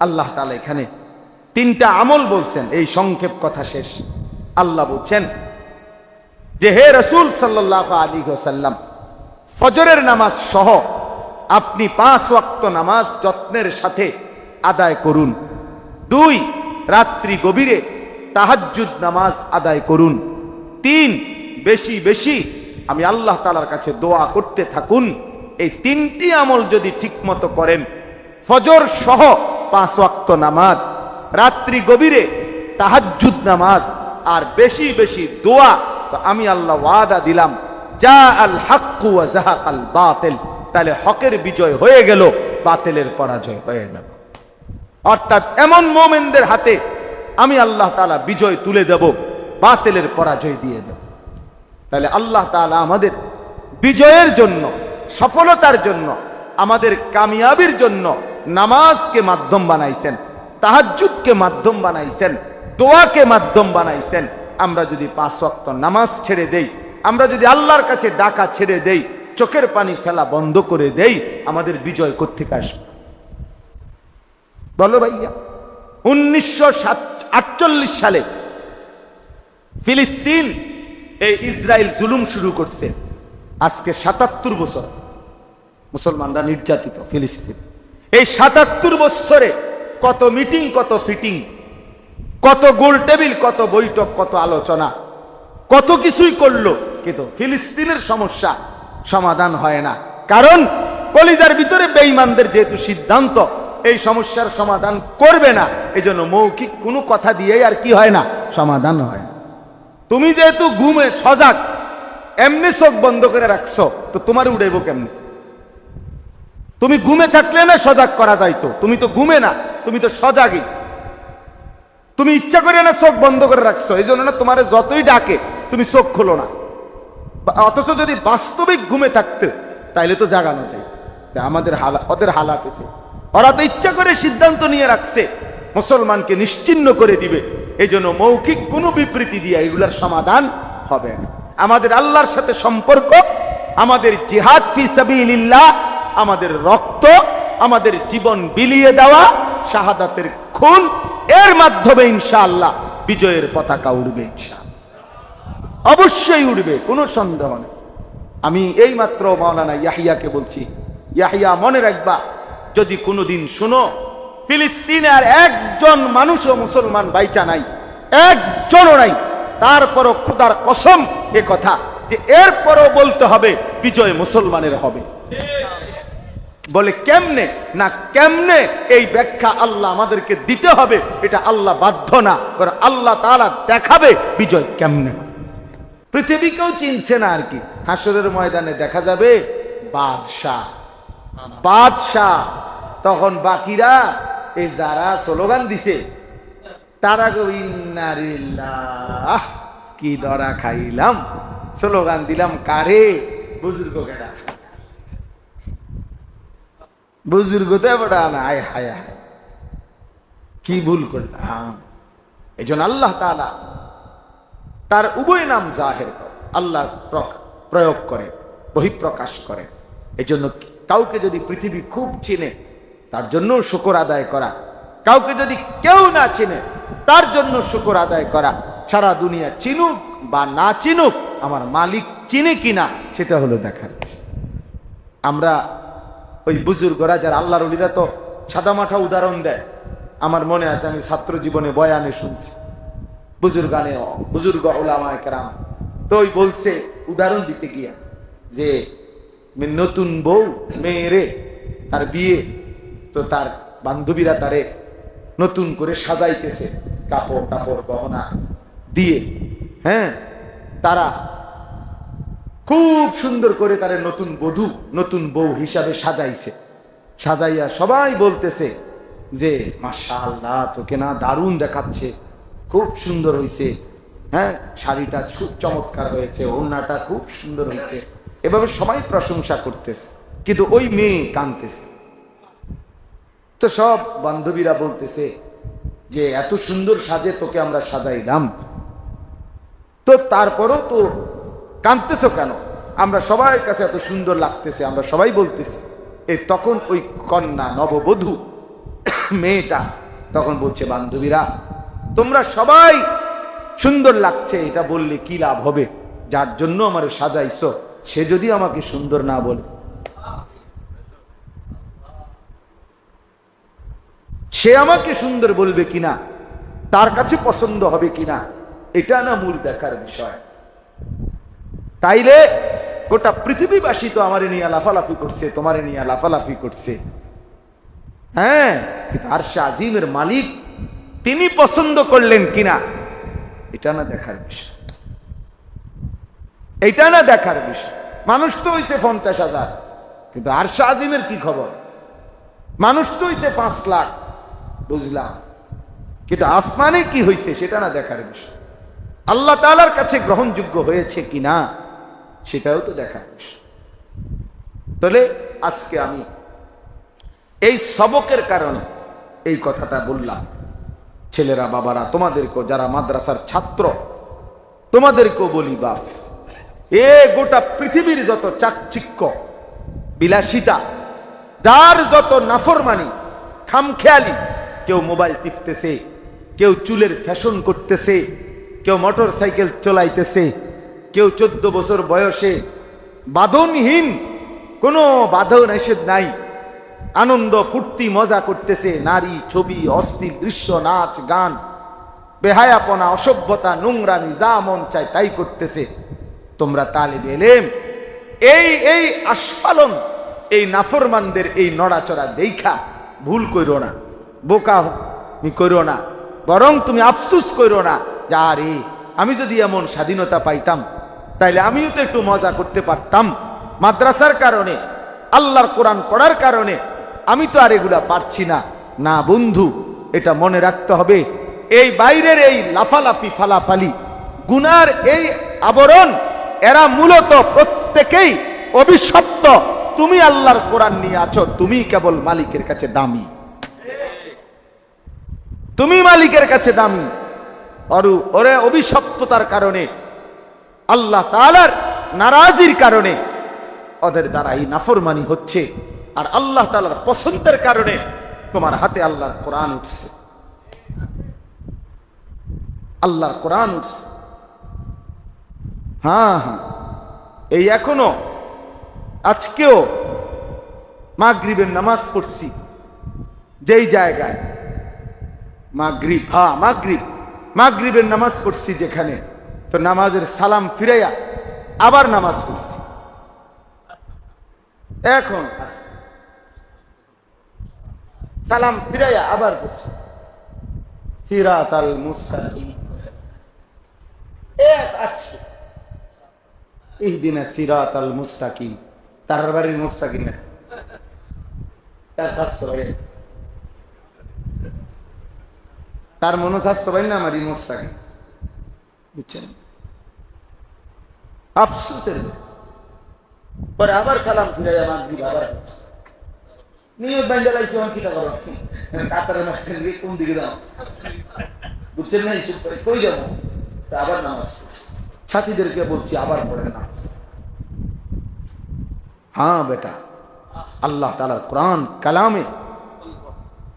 আল্লাহ তালা এখানে তিনটা আমল বলছেন, এই সংক্ষেপ কথা শেষ। আল্লাহ বলছেন, যে হে রসুল সাল্লাহ আলী সাল্লাম ফজরের নামাজ সহ আপনি পাঁচ ওয়াক্ত নামাজ যত্নের সাথে আদায় করুন। দুই, রাত্রি গভীরে তাহাজ্জুদ নামাজ আদায় করুন। তিন, বেশি বেশি আমি আল্লাহ তালার কাছে দোয়া করতে থাকুন। এই তিনটি আমল যদি ঠিকমতো করেন, ফজর সহ পাঁচ ওয়াক্ত নামাজ, রাত্রি গভীরে তাহাজ্জুদ নামাজ, আর বেশি বেশি দোয়া, তো আমি আল্লাহ ওয়াদা দিলাম যা আল হাক্কু জাহাক আল বাতিল। তাহলে হকের বিজয় হয়ে গেল, বাতিলের পরাজয় হয়ে গেল। অর্থাৎ এমন মোমেনদের হাতে আমি আল্লাহ তালা বিজয় তুলে দেব, বাতিলের পরাজয় দিয়ে দেব। তাহলে আল্লাহ তালা আমাদের বিজয়ের জন্য, সফলতার জন্য, আমাদের কামিয়াবির জন্য নামাজকে মাধ্যম বানাইছেন, তাহাজ্জুদকে মাধ্যম বানাইছেন, দোয়াকে মাধ্যম বানাইছেন, আমরা যদি পাঁচ ওয়াক্ত নামাজ ছেড়ে দেই, আমরা যদি আল্লাহর কাছে ডাকা ছেড়ে দেই, চোখের পানি ফেলা বন্ধ করে দেই, আমাদের বিজয় কোথেকে আসবে? বলো ভাইয়া, উনিশশো আটচল্লিশ সালে ফিলিস্তিন এই ইসরায়েল জুলুম শুরু করছে। আজকে সাতাত্তর বছর। মুসলমানরা নির্যাতিত ফিলিস্তিন। এই সাতাত্তর বৎসরে কত মিটিং, কত ফিটিং, কত গোল টেবিল, কত বৈঠক, কত আলোচনা, কত কিছুই করল, কিন্তু ফিলিস্তিনের সমস্যা সমাধান হয় না। কারণ কলিজার ভিতরে বেঈমানদের যেহেতু সিদ্ধান্ত, এই সমস্যার সমাধান করবে না, এজন্য মৌখিক কোনো কথা দিয়েই আর কি হয় না, সমাধান হয় না। তুমি যেহেতু ঘুমে সজাগ, এমনি চোখ বন্ধ করে রাখছো, তো তোমার উড়েব কেমনি? তুমি ঘুমে থাকলে না সজাগ করা যাইতো? তুমি তো ঘুমে না, তুমি তো সজাগই। তুমি ইচ্ছা করে না চোখ বন্ধ করে রাখছো, এই জন্য না তোমার যতই ডাকে, তুমি চোখ খোলো না। অথচ যদি বাস্তবিক ঘুমে থাকতে, তাইলে তো জাগানো যায়। আমাদের হালা ওদের হালাত আছে ওরা তো ইচ্ছা করে সিদ্ধান্ত নিয়ে রাখছে, মুসলমানকে নিশ্চিন্ন করে দিবে। এই জন্য মৌখিক কোনো বিবৃতি দিয়ে এগুলার সমাধান হবে না। আমাদের আল্লাহর সাথে সম্পর্ক, আমাদের জিহাদ ফি সাবিলিল্লাহ আমাদের রক্ত, আমাদের জীবন বিলিয়ে দেওয়া, শাহাদাতের খুন, এর মাধ্যমে ইনশাআল্লাহ বিজয়ের পতাকা উড়বে ইনশাআল্লাহ। অবশ্যই উঠবে কোনো সন্দেহ নেই। আমি এই মাত্র মাওলানা ইয়াহিয়াকে বলছি, ইয়াহিয়া মনে রাখবা, যদি কোনোদিন শুনো, ফিলিস্তিনে আর একজন মানুষও মুসলমান বাইচা নাই, একজনও নাই, তারপরও খুদার কসম এ কথা, যে এরপরও বলতে হবে, বিজয় মুসলমানের হবে। বলে, কেমনে? না, কেমনে? এই ব্যাখ্যা আল্লাহ আমাদেরকে দিতে হবে। এটা আল্লাহ বাধ্য না। আল্লাহ তাআলা দেখাবে বিজয় কেমনে। পৃথিবীকেও চিনছে না আর কি। হাসরের ময়দানে দেখা যাবে বাদশাহ। বাদশাহ। তখন বাকিরা এই যারা স্লোগান দিছে, তারা ইন্নারিল্লাহ কি দরা খাইলাম। স্লোগান দিলাম কারে? বুজুর্গ কেডা? বুজুর্গ তো না আয়, হায় হায়। কি ভুল করলাম। এই জন্য আল্লাহ তাআলা তার উভয় নাম জাহের আল্লাহ প্র- প্রয়োগ করে, বহিঃপ্রকাশ করে। এই জন্য কাউকে যদি পৃথিবী খুব চিনে, তার জন্য শুকর আদায় করা। কাউকে যদি কেউ না চিনে, তার জন্য শুকর আদায় করা। সারা দুনিয়া চিনুক বা না চিনুক, আমার মালিক চিনে কিনা, সেটা হলো দেখার আমরা ওই বুজুর্গরা যারা আল্লাহর উলিরা তো সাদামাঠা উদাহরণ দেয়। আমার মনে আছে, আমি ছাত্র জীবনে বয়ানে শুনছি। বুজুর্গানে বুজুর্গ ওলামায় কেরাম। তো ওই বলছে, উদাহরণ দিতে গিয়া যে নতুন বউ মেয়েরে তার বিয়ে। তো তার বান্ধবীরা তারে নতুন করে সাজাইতেছে কাপড় টাপড় গহনা দিয়ে। হ্যাঁ? তারা খুব সুন্দর করে তারে নতুন বধূ, নতুন বউ হিসাবে সাজাইছে। সাজাইয়া সবাই বলতেছে যে মাসা আল্লাহ তোকে না দারুণ দেখাচ্ছে। খুব সুন্দর হয়েছে হ্যাঁ শাড়িটা খুব চমৎকার হয়েছে, ওড়নাটা খুব সুন্দর হয়েছে এভাবে সবাই প্রশংসা করতেছে, কিন্তু ওই মেয়ে কানতেছে। তো সব বান্ধবীরা বলতেছে যে, এত সুন্দর সাজে তোকে আমরা সাজাইলাম। তো তারপরও তো কাঁদতেছো কেন? আমরা সবার কাছে এত সুন্দর লাগতেছে, আমরা সবাই বলতেছি। এই তখন ওই কন্যা নববধূ, মেয়েটা তখন বলছে, বান্ধবীরা, তোমরা সবাই সুন্দর লাগছে, এটা বললে কি লাভ হবে? যার জন্য আমার সাজাইছ, সে যদি আমাকে সুন্দর না বলে। সে আমাকে সুন্দর বলবে কিনা? তার কাছে পছন্দ হবে কিনা? এটা না মূল দেখার বিষয়। তাইলে গোটা পৃথিবীবাসী তো আমারে নিয়ে লাফালাফি করছে, তোমারে নিয়ে লাফালাফি করছে। হ্যাঁ আর আজিমের মালিক, তিনি পছন্দ করলেন কিনা, এটা না দেখার বিষয়। এটা না দেখার বিষয়। মানুষ তো হইছে পঞ্চাশ হাজার, কিন্তু আর আজিমের কি খবর? মানুষ তো হইছে পাঁচ লাখ, বুঝলাম। কিন্তু আসমানে কি হয়েছে সেটা না দেখার বিষয়। আল্লাহ তালার কাছে গ্রহণযোগ্য হয়েছে কিনা? সেটাও তো বিষয় তাহলে আজকে আমি এই সবকের কারণে এই কথাটা বললাম ছেলেরা বাবারা তোমাদেরকেও যারা মাদ্রাসার ছাত্র তোমাদেরকেও বলি বাপ এ গোটা পৃথিবীর যত চাকচিক্য বিলাসিতা যার যত নাফরমানি খামখেয়ালি কেউ মোবাইল টিপতেছে কেউ চুলের ফ্যাশন করতেছে কেউ মোটর সাইকেল চলাইতেছে কেউ চোদ্দ বছর বয়সে বাঁধনহীন, কোনো বাধন নিষেধ নাই। আনন্দ, ফুর্তি, মজা করতেছে, নারী, ছবি, অস্থির দৃশ্য, নাচ, গান। বেহায়াপনা, অসভ্যতা, নোংরামি, যা মন চায় তাই করতেছে। তোমরা তালে এলেম। এই এই আস্ফালন, এই নাফরমানদের এই নড়াচড়া দেখা ভুল কইরো না। বোকা মি কইরো না। বরং তুমি আফসুস কইরো না। যে আমি যদি এমন স্বাধীনতা পাইতাম তাইলে আমিও তো একটু মজা করতে পারতাম। মাদ্রাসার কারণে, আল্লাহর কোরআন পড়ার কারণে আমি তো আর এগুলা পারছি না। না বন্ধু, এটা মনে রাখতে হবে, এই বাইরের এই লাফালাফি ফালাফালি, গুনার এই আবরণ, এরা মূলত প্রত্যেকেই অভিশপ্ত। তুমি আল্লাহর কোরআন নিয়ে আছো, তুমি কেবল মালিকের কাছে দামি। তুমি মালিকের কাছে দামি। অরু, ওরে অভিশপ্ততার কারণে আল্লাহ তালার নারাজির কারণে ওদের দ্বারা এই নাফরমানি হচ্ছে, আর আল্লাহ তালার পছন্দের কারণে তোমার হাতে আল্লাহর কোরআন উঠছে। আল্লাহর কোরআন উঠছে। হ্যাঁ হ্যাঁ। এই এখনও, আজকেও মাগরিবের নামাজ পড়ছি, যেই জায়গায় মাগরিব হ্যাঁ মাগরিব, মাগরিবের নামাজ পড়ছি যেখানে। তো নামাজের সালাম ফিরাইয়া আবার নামাজ পড়ছি। এখন সালাম ফিরাইয়া আবার পড়ছি। সিরাত আল আছে। ইহদিনা সিরাত আল মুস্তাকিম। তার বাড়ির মুস্তাকিম তার স্বাস্থ্য তার মনোস্বাস্থ্য ভাই না আমারই মুস্তাকিম। বুঝছেন? পরে আবার সালাম ফিরে করো কাতারে মাসে কোন দিকে যাও বুঝছেন না করে কই যাব? তা আবার নামাজ বলছি আবার পড়ে নামাজ। হ্যাঁ বেটা, আল্লাহ তালার কোরআন, কালামে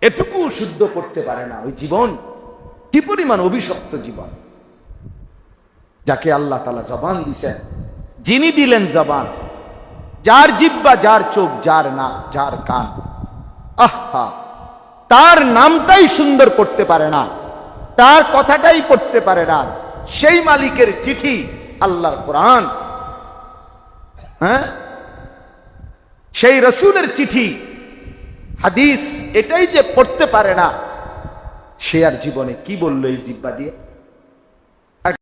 এটুকু শুদ্ধ করতে পারে না ওই জীবন। কি পরিমাণ অভিশপ্ত জীবন? যাকে আল্লাহ তালা জবান দিছেন যিনি দিলেন জবান। যার জিব্বা, যার চোখ, যার না যার কান। আহা! তার নামটাই সুন্দর করতে পারে না। তার কথাটাই পড়তে পারে না। সেই মালিকের চিঠি আল্লাহর কোরআন। হ্যাঁ? সেই রসুলের চিঠি। হাদিস এটাই যে পড়তে পারে না। সে আর জীবনে কি বলল এই জিব্বা দিয়ে?